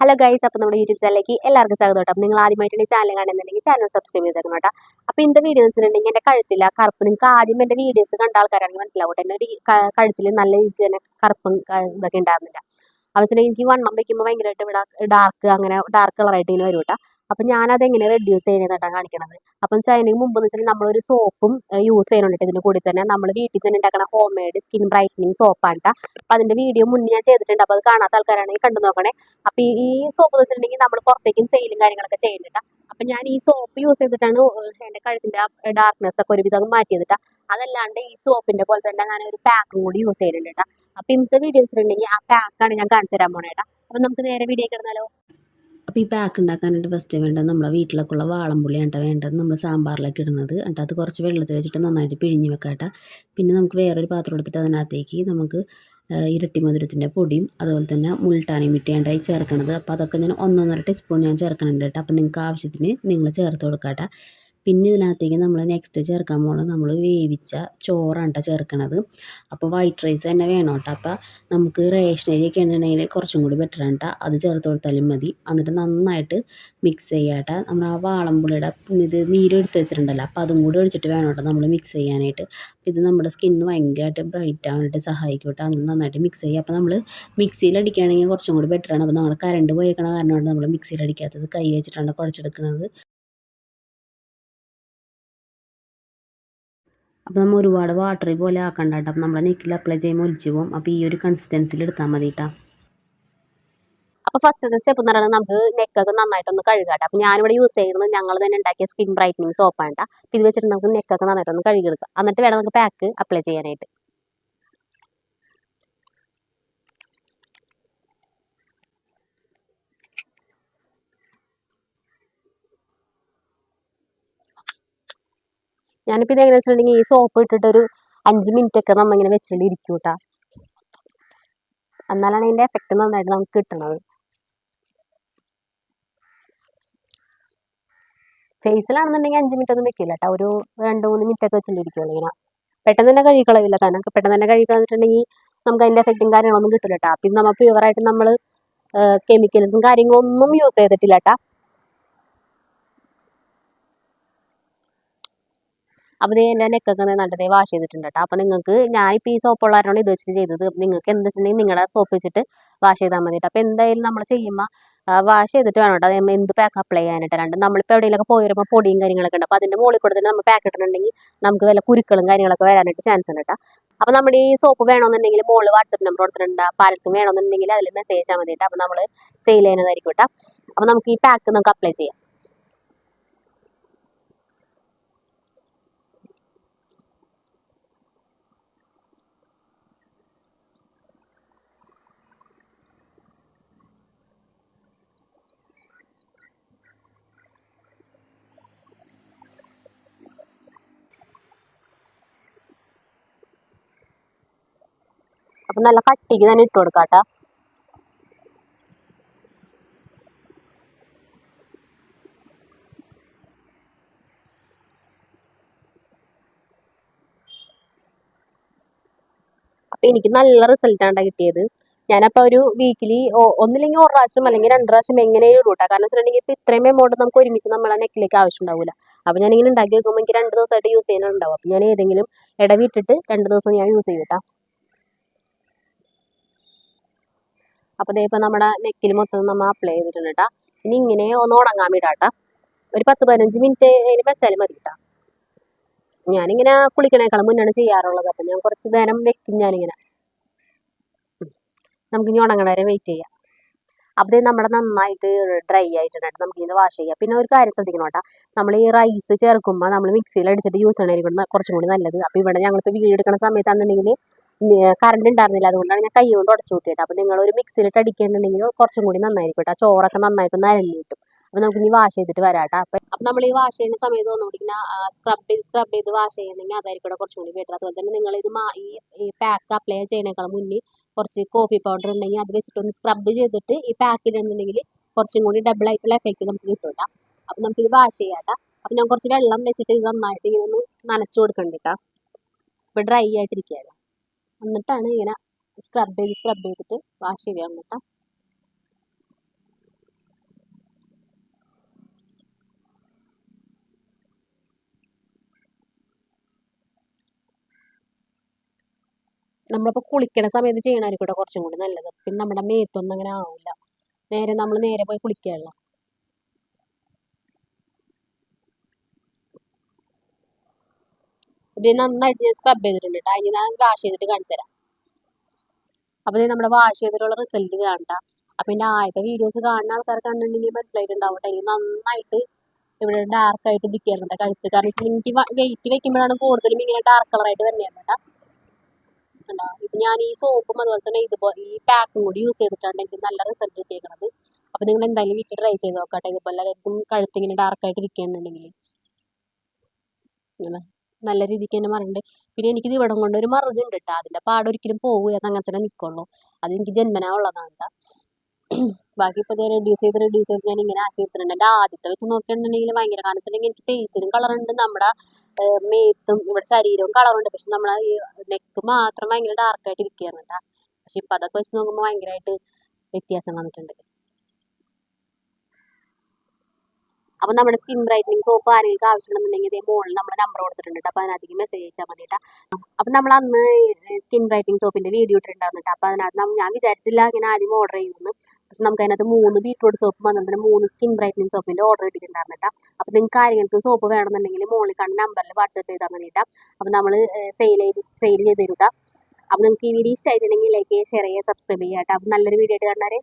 Hello guys അപ്പോൾ നമ്മുടെ YouTube ചാനലിലേക്ക് എല്ലാവർക്കും സ്വാഗതം കേട്ടോ. നിങ്ങൾ ആദ്യമായിട്ടാണ് ഈ ചാനൽ കാണുന്നുണ്ടെങ്കിൽ ചാനൽ സബ്സ്ക്രൈബ് ചെയ്തേക്കണം കേട്ടോ. അപ്പോൾ ഇന്നത്തെ വീഡിയോ എന്ന് വെച്ചിട്ടുണ്ടെങ്കിൽ എന്റെ കഴുത്തില്ല കറുപ്പ്. നിങ്ങൾക്ക് ആദ്യം എന്റെ വീഡിയോസ് കണ്ട ആൾക്കാരാണെങ്കിൽ മനസ്സിലാവും എന്റെ ഒരു കഴുത്തിൽ നല്ല രീതിയിൽ തന്നെ കറുപ്പും ഇതൊക്കെ ഉണ്ടാകുന്നില്ല അവസരം എനിക്ക് വണ്ണം വയ്ക്കുമ്പോൾ ഭയങ്കരമായിട്ട് ഡാർക്ക് അങ്ങനെ ഡാർക്ക് കളറായിട്ട് ഇങ്ങനെ വരും കേട്ടോ. അപ്പോൾ ഞാനത് എങ്ങനെ റെഡ്യൂസ് ചെയ്യുന്നതാണ് കാണിക്കണത്. അപ്പം അതിന് മുമ്പ് എന്ന് വെച്ചാൽ നമ്മളൊരു സോപ്പും യൂസ് ചെയ്യുന്നുണ്ട് ഇതിന്റെ കൂടി തന്നെ നമ്മൾ വീട്ടിൽ തന്നെ ഉണ്ടാക്കുന്ന ഹോം മെയ്ഡ് സ്കിൻ ബ്രൈറ്റനിങ് സോപ്പാണ് അപ്പോൾ അതിന്റെ വീഡിയോ മുന്നേ ഞാൻ ചെയ്തിട്ടുണ്ട്. അപ്പോൾ അത് കാണാത്ത ആൾക്കാരാണെങ്കിൽ കണ്ടു നോക്കണേ. അപ്പോൾ ഈ സോപ്പ് വെച്ചിട്ടുണ്ടെങ്കിൽ നമ്മൾ പുറത്തേക്കും സെയിലും കാര്യങ്ങളൊക്കെ ചെയ്യുന്നുണ്ട് അപ്പം ഞാൻ ഈ സോപ്പ് യൂസ് ചെയ്തിട്ടാണ് എന്റെ കഴുത്തിന്റെ ഡാർക്ക്നെസ് ഒക്കെ ഒരുവിധം മാറ്റിയത് അതല്ലാണ്ട് ഈ സോപ്പിന്റെ പോലെ തന്നെ ഞാൻ ഒരു പാക്കും കൂടി യൂസ് ചെയ്യുന്നുണ്ട് കേട്ടോ അപ്പോൾ ഇന്നത്തെ വീഡിയോസ് വെച്ചിട്ടുണ്ടെങ്കിൽ ആ പാക്കാണ് ഞാൻ കാണിച്ചു തരാൻ പോണേട്ടാ അപ്പം നമുക്ക് നേരെ വീഡിയോ കിടന്നാലോ. അപ്പോൾ ഈ പാക്ക് ഉണ്ടാക്കാനായിട്ട് ഫസ്റ്റ് വേണ്ടത് നമ്മുടെ വീട്ടിലൊക്കെ ഉള്ള വാളംപുളിയാണ് കേട്ടോ വേണ്ടത്. നമ്മൾ സാമ്പാറിലേക്ക് ഇടുന്നത്. എന്നിട്ട് അത് കുറച്ച് വെള്ളത്തിൽ വെച്ചിട്ട് നന്നായിട്ട് പിഴിഞ്ഞ് വെക്കാട്ട പിന്നെ നമുക്ക് വേറൊരു പാത്രം എടുത്തിട്ട് അതിനകത്തേക്ക് നമുക്ക് ഇരട്ടി മധുരത്തിന്റെ പൊടിയും അതുപോലെ തന്നെ മുൾട്ടാനി മിട്ടിയാണ്ടായി ചേർക്കണത്. അപ്പോൾ അതൊക്കെ ഞാൻ ഒന്നൊന്നര ടീസ്പൂൺ ഞാൻ ചേർക്കണുണ്ട് കേട്ടോ. അപ്പോൾ നിങ്ങൾക്ക് ആവശ്യത്തിന് നിങ്ങൾ ചേർത്ത് കൊടുക്കാം കേട്ടോ. പിന്നെ ഇതിനകത്തേക്ക് നമ്മൾ നെക്സ്റ്റ് ചേർക്കാൻ പോകുന്നത് നമ്മൾ വേവിച്ച ചോറാണ് കേട്ടോ ചേർക്കണത്. അപ്പോൾ വൈറ്റ് റൈസ് തന്നെ വേണം കേട്ടോ അപ്പോൾ നമുക്ക് റേഷനരി ഒക്കെ ആണെന്നുണ്ടെങ്കിൽ കുറച്ചും കൂടി ബെറ്റർ ആണ് കേട്ടോ അത് ചേർത്ത് കൊടുത്താലും മതി. എന്നിട്ട് നന്നായിട്ട് മിക്സ് ചെയ്യാട്ട നമ്മൾ ആ വാളമ്പുളിയുടെ ഇത് നീരെടുത്ത് വെച്ചിട്ടുണ്ടല്ലോ അപ്പോൾ അതും കൂടി ഒഴിച്ചിട്ട് വേണം കേട്ടോ നമ്മൾ മിക്സ് ചെയ്യാനായിട്ട്. ഇത് നമ്മുടെ സ്കിന്ന് ഭയങ്കരമായിട്ട് ബ്രൈറ്റ് ആവാനായിട്ട് സഹായിക്കും കേട്ടോ അത് നന്നായിട്ട് മിക്സ് ചെയ്യുക അപ്പോൾ നമ്മൾ മിക്സിയിൽ അടിക്കുകയാണെങ്കിൽ കുറച്ചും കൂടി ബെറ്റർ ആണ്. അപ്പോൾ നമ്മൾ കറണ്ട് പോയേക്കണ കാരണമാണ് നമ്മൾ മിക്സിയിൽ അടിക്കാത്തത്. കൈ വെച്ചിട്ടാണ് കുഴച്ചെടുക്കുന്നത് അപ്പോൾ നമ്മൾ ഒരുപാട് വാട്ടറി പോലെ ആക്കണ്ട കേട്ടോ അപ്പോൾ നമ്മുടെ നെക്കിൽ അപ്ലൈ ചെയ്യുമ്പോൾ ഒലിച്ച് പോകും അപ്പോൾ ഈ ഒരു കൺസിസ്റ്റൻസിയിൽ എടുത്താൽ മതി കേട്ടോ അപ്പോൾ ഫസ്റ്റത്തെ സ്റ്റെപ്പ് എന്ന് പറയുന്നത് നമുക്ക് നെക്കൊക്കെ നന്നായിട്ടൊന്ന് കഴുകാട്ടെ അപ്പോൾ ഞാനിവിടെ യൂസ് ചെയ്യുന്നത് ഞങ്ങൾ തന്നെ ഉണ്ടാക്കിയ സ്കിൻ ബ്രൈറ്റനിങ് സോപ്പാണ് കേട്ടോ ഇത് വെച്ചിട്ട് നമുക്ക് നെക്കൊക്കെ നന്നായിട്ടൊന്ന് കഴുകിയെടുക്കാം. എന്നിട്ട് വേണം നമുക്ക് പാക്ക് അപ്ലൈ ചെയ്യാനായിട്ട്. ഞാനിപ്പോൾ ഇത് എങ്ങനെയാണെന്ന് വെച്ചിട്ടുണ്ടെങ്കിൽ ഈ സോപ്പ് ഇട്ടിട്ട് ഒരു അഞ്ച് മിനിറ്റ് ഒക്കെ നമ്മ ഇങ്ങനെ വെച്ചിട്ട് ഇരിക്കും കേട്ടോ എന്നാലാണ് അതിന്റെ എഫക്റ്റ് നന്നായിട്ട് നമുക്ക് കിട്ടുന്നത് ഫേസിലാണെന്നുണ്ടെങ്കിൽ അഞ്ച് മിനിറ്റ് ഒന്നും വെക്കില്ല കേട്ടോ ഒരു രണ്ട് മൂന്ന് മിനിറ്റ് ഒക്കെ വെച്ചിട്ടിരിക്കുള്ളൂ ഇങ്ങനെ. പെട്ടെന്ന് തന്നെ കഴുകിക്കളവില്ല. കാരണം പെട്ടെന്ന് തന്നെ കഴുകിക്കളഞ്ഞിട്ടുണ്ടെങ്കിൽ നമുക്ക് അതിന്റെ എഫക്റ്റും കാര്യങ്ങളൊന്നും കിട്ടില്ല കേട്ടോ പിന്നെ നമ്മൾ പ്യുവറായിട്ട് നമ്മൾ കെമിക്കൽസും കാര്യങ്ങളൊന്നും യൂസ് ചെയ്തിട്ടില്ല കേട്ടോ അപ്പോൾ ദേ എന്റെ നെക്കൊക്കെ നല്ലതേ വാഷ് ചെയ്തിട്ടുണ്ട് കേട്ടോ അപ്പോൾ നിങ്ങൾക്ക് ഞാനിപ്പോൾ ഈ സോപ്പ് ഉള്ളവരോട് ഇത് വെച്ചിട്ട് ചെയ്തത് നിങ്ങൾക്ക് എന്ത് വെച്ചിട്ടുണ്ടെങ്കിൽ നിങ്ങളുടെ സോപ്പ് വെച്ചിട്ട് വാഷ് ചെയ്താൽ മതി അപ്പോൾ എന്തായാലും നമ്മൾ ചെയ്യുമ്പോൾ വാഷ് ചെയ്തിട്ട് വേണം കേട്ടോ എന്ത് പാക്ക് അപ്ലൈ ചെയ്യാനായിട്ട് രണ്ട്. നമ്മളിപ്പോൾ എവിടെയെങ്കിലൊക്കെ പോയി വരുമ്പോൾ പൊടിയും കാര്യങ്ങളൊക്കെ ഉണ്ട്. അപ്പോൾ അതിന്റെ മുകളിൽ കൂടെ നമ്മൾ പാക്ക് ഇട്ടിട്ടുണ്ടെങ്കിൽ നമുക്ക് വല്ല കുരുക്കളും കാര്യങ്ങളൊക്കെ വരാനായിട്ട് ചാൻസ് ഉണ്ട് കേട്ടോ അപ്പോൾ നമ്മുടെ ഈ സോപ്പ് വേണമെന്നുണ്ടെങ്കിൽ മുകളിൽ വാട്സപ്പ് നമ്പർ കൊടുത്തിട്ടുണ്ട്. അപ്പോൾ ആർക്കും വേണമെന്നുണ്ടെങ്കിൽ അതിൽ മെസ്സേജ് ചെയ്യാൻ മതി കേട്ടോ അപ്പോൾ നമ്മൾ സെയിൽ ചെയ്യുന്നതായിരിക്കും കേട്ടോ അപ്പോൾ നമുക്ക് ഈ പാക്ക് നമുക്ക് അപ്ലൈ ചെയ്യാം. അപ്പം നല്ല കട്ടിക്ക് തന്നെ ഇട്ട് കൊടുക്കാം കേട്ടോ അപ്പം എനിക്ക് നല്ല റിസൾട്ടാണ് കിട്ടിയത്. ഞാനപ്പോൾ ഒരു വീക്കിലി ഒന്നില്ലെങ്കിൽ ഒരു പ്രാവശ്യം അല്ലെങ്കിൽ രണ്ട് പ്രാവശ്യം എങ്ങനെയും കേട്ടോ കാരണം വെച്ചിട്ടുണ്ടെങ്കിൽ ഇപ്പോൾ ഇത്രയും എമൗണ്ട് നമുക്ക് ഒരുമിച്ച് നമ്മളെ നെക്കിലേക്ക് ആവശ്യം ഉണ്ടാവില്ല അപ്പോൾ ഞാനിങ്ങനെ ഉണ്ടാക്കി വെക്കുമ്പോൾ എനിക്ക് രണ്ട് ദിവസമായിട്ട് യൂസ് ചെയ്യാനുണ്ടാവും. അപ്പം ഞാൻ ഏതെങ്കിലും ഇടവിട്ടിട്ട് രണ്ട് ദിവസം ഞാൻ യൂസ് ചെയ്യും കേട്ടോ അപ്പോൾ ദേ ഇപ്പം നമ്മുടെ നെക്കിൽ മൊത്തം നമ്മൾ അപ്ലൈ ചെയ്തിട്ടുണ്ട് കേട്ടോ ഇനി ഇങ്ങനെ ഒന്ന് ഉണങ്ങാൻ വിടാം ഒരു പത്ത് പതിനഞ്ച് മിനിറ്റ് അതിന് വെച്ചാൽ മതി കേട്ടോ ഞാനിങ്ങനെ കുളിക്കണേക്കാളും മുന്നാണ് ചെയ്യാറുള്ളത്. അപ്പം ഞാൻ കുറച്ച് നേരം വെക്കും ഞാനിങ്ങനെ. നമുക്ക് ഇനി ഉണങ്ങണ വരെ വെയിറ്റ് ചെയ്യാം. അപ്പോൾ നമ്മുടെ നന്നായിട്ട് ഡ്രൈ ആയിട്ടുണ്ടായിട്ട് നമുക്ക് ഇത് വാഷ് ചെയ്യാം. പിന്നെ ഒരു കാര്യം ശ്രദ്ധിക്കണം കേട്ടോ നമ്മൾ ഈ റൈസ് ചേർക്കുമ്പോൾ നമ്മൾ മിക്സിയിൽ അടിച്ചിട്ട് യൂസ് ചെയ്യണമായിരിക്കും കുറച്ചും കൂടി നല്ലത്. അപ്പോൾ ഇവിടെ ഞങ്ങളിപ്പോൾ വീട് എടുക്കുന്ന സമയത്താണെന്നുണ്ടെങ്കിൽ കറണ്ട് ഉണ്ടായിരുന്നില്ല അതുകൊണ്ടാണ് ഞാൻ കൈകൊണ്ട് ഉടച്ചു കൂട്ടിയിട്ട് അപ്പോൾ നിങ്ങൾ ഒരു മിക്സിയിലിട്ട് അടിക്കുകയാണെന്നുണ്ടെങ്കിൽ കുറച്ചും കൂടി നന്നായിരിക്കും കേട്ടോ ചോറൊക്കെ നന്നായിട്ട് അരഞ്ഞു കിട്ടും. അപ്പോൾ നമുക്ക് ഇനി വാഷ് ചെയ്തിട്ട് വരാം കേട്ടോ അപ്പം അപ്പം നമ്മൾ ഈ വാഷ് ചെയ്യുന്ന സമയത്ത് ഒന്നുകൂടി ഇങ്ങനെ സ്ക്രബ് ചെയ്ത് സ്ക്രബ് ചെയ്ത് വാഷ് ചെയ്യണമെങ്കിൽ അതായിരിക്കും കുറച്ചും കൂടി ബെറ്റർ അതുപോലെ തന്നെ നിങ്ങൾ ഇത് ഈ പാക്ക് അപ്ലൈ ചെയ്യണേക്കാളും മുന്നേ കുറച്ച് കോഫി പൗഡർ ഉണ്ടെങ്കിൽ അത് വെച്ചിട്ട് ഒന്ന് സ്ക്രബ് ചെയ്തിട്ട് ഈ പാക്ക് ഇടുന്നുണ്ടെങ്കിൽ കുറച്ചും കൂടി ഡബിൾ ആയിട്ടുള്ള എഫക്റ്റ് നമുക്ക് കിട്ടും കേട്ടോ അപ്പം നമുക്കിത് വാഷ് ചെയ്യാം കേട്ടോ അപ്പം ഞാൻ കുറച്ച് വെള്ളം വെച്ചിട്ട് ഇത് നന്നായിട്ട് ഇങ്ങനെ ഒന്ന് നനച്ചു കൊടുക്കണ്ട കേട്ടോ ഇപ്പം ഡ്രൈ ആയിട്ടിരിക്കുകയാണ്. എന്നിട്ടാണ് ഇങ്ങനെ സ്ക്രബ് ചെയ്ത് സ്ക്രബ് ചെയ്തിട്ട് വാഷ് ചെയ്യാൻ കേട്ടോ നമ്മളിപ്പോൾ കുളിക്കണ സമയത്ത് ചെയ്യണമായിരിക്കും കേട്ടോ കുറച്ചും കൂടി നല്ലത്. പിന്നെ നമ്മുടെ മേത്തൊന്നും അങ്ങനെ ആവില്ല നേരെ നമ്മൾ നേരെ പോയി കുളിക്കുകയല്ലോ ഇത് നന്നായിട്ട് ഞാൻ സ്ക്രബ് ചെയ്തിട്ടുണ്ട് കേട്ടോ അതിന് ഞാൻ വാഷ് ചെയ്തിട്ട് കാണിച്ചു തരാം. അപ്പോൾ ഇത് നമ്മുടെ വാഷ് ചെയ്തിട്ടുള്ള റിസൾട്ട് കാണണ്ട അപ്പൊ എന്റെ ആദ്യത്തെ വീഡിയോസ് കാണുന്ന ആൾക്കാർ കണ്ടിട്ടുണ്ടെങ്കിൽ മനസ്സിലായിട്ടുണ്ടാവും എനിക്ക് നന്നായിട്ട് ഇവിടെ ഡാർക്ക് ആയിട്ട് നിൽക്കുന്നുണ്ട് കഴുത്ത് കാരണം എനിക്ക് വെയിറ്റ് വെക്കുമ്പോഴാണ് കൂടുതലും ഇങ്ങനെ ഡാർക്ക് കളറായിട്ട് വരുന്നത് കേട്ടോ കണ്ടോ? ഞാൻ ഈ സോപ്പും അതുപോലെ തന്നെ ഇതുപോലെ ഈ പാക്കും കൂടി യൂസ് ചെയ്തിട്ടാണ് എനിക്ക് നല്ല റിസൾട്ട് കിട്ടിയേക്കുന്നത് അപ്പോൾ നിങ്ങൾ എന്തായാലും വീട്ടിൽ ട്രൈ ചെയ്ത് നോക്കട്ടെ ഇതുപോലെ കഴുത്ത് ഇങ്ങനെ ഡാർക്കായിട്ട് ഇരിക്കുകയാണെന്നുണ്ടെങ്കിൽ ഇങ്ങനെ. നല്ല രീതിക്ക് തന്നെ മറുണ്ട്. പിന്നെ എനിക്കിത് ഇവിടം കൊണ്ട് ഒരു മറുകുണ്ട് കേട്ടോ അതിന്റെ പാട് ഒരിക്കലും പോകില്ല അത് അങ്ങനെ തന്നെ നിൽക്കുള്ളൂ അത് എനിക്ക് ജന്മനാ ഉള്ളതാണ് ബാക്കി ഇപ്പോൾ റെഡ്യൂസ് ചെയ്ത് റെഡ്യൂസ് ചെയ്ത് ഞാൻ ഇങ്ങനെ ആക്കി എടുത്തിട്ടുണ്ട് എന്റെ ആദ്യത്തെ വെച്ച് നോക്കിയിട്ടുണ്ടെങ്കിൽ ഭയങ്കര കാരണം എനിക്ക് ഫേസിനും കളറുണ്ട് നമ്മുടെ മേത്തും ഇവിടെ ശരീരവും കളറുണ്ട് പക്ഷെ നമ്മുടെ ഈ നെക്ക് മാത്രം ഭയങ്കര ഡാർക്കായിട്ട് ഇരിക്കുകയാണ് കേട്ടോ പക്ഷെ ഇപ്പം അതൊക്കെ വെച്ച് നോക്കുമ്പോൾ ഭയങ്കരമായിട്ട് വ്യത്യാസം വന്നിട്ടുണ്ട്. അപ്പം നമ്മുടെ സ്കിൻ ബ്രൈറ്റനിങ് സോപ്പ് ആരെങ്കിലും ആവശ്യമുണ്ടെന്നുണ്ടെങ്കിൽ ഇതേ മോളിൽ നമ്മുടെ നമ്പർ കൊടുത്തിട്ടുണ്ട് അപ്പോൾ അതിനകത്തേക്ക് മെസ്സേജ് അയച്ചാൽ മതി കേട്ടോ. അപ്പം നമ്മൾ അന്ന് സ്കിൻ ബ്രൈറ്റനിങ് സോപ്പിന്റെ വീഡിയോ ഇട്ടിട്ടുണ്ടായിരുന്നു കേട്ടോ. അപ്പോൾ അതിനകത്ത് ഞാൻ വിചാരിച്ചില്ല ഇങ്ങനെ ആദ്യം ഓർഡർ ചെയ്യുമെന്ന്. പക്ഷെ നമുക്ക് അതിനകത്ത് മൂന്ന് ബീട്രൂട്ട് സോപ്പ് വന്നിട്ടുണ്ട് മൂന്ന് സ്കിൻ ബ്രൈറ്റനിങ് സോപ്പിന്റെ ഓർഡർ ഇട്ടിട്ടുണ്ടായിരുന്നു കേട്ടോ. അപ്പോൾ നിങ്ങൾക്ക് ആരെങ്കിലും സോപ്പ് വേണമെന്നുണ്ടെങ്കിൽ മോളിൽ കണ്ട നമ്പറിൽ വാട്സപ്പ് ചെയ്താൽ മതി കേട്ടോ. നമ്മൾ സെയിൽ ചെയ്ത് സെയിൽ ചെയ്ത് അപ്പോൾ നിങ്ങൾക്ക് ഈ വീഡിയോ ഇഷ്ടമായിട്ടുണ്ടെങ്കിൽ ലൈക്ക് ചെയ്യുക ഷെയർ ചെയ്യുക സബ്സ്ക്രൈബ് ചെയ്യുക കേട്ടോ. നല്ലൊരു വീഡിയോ ആയിട്ട് കാണാറേ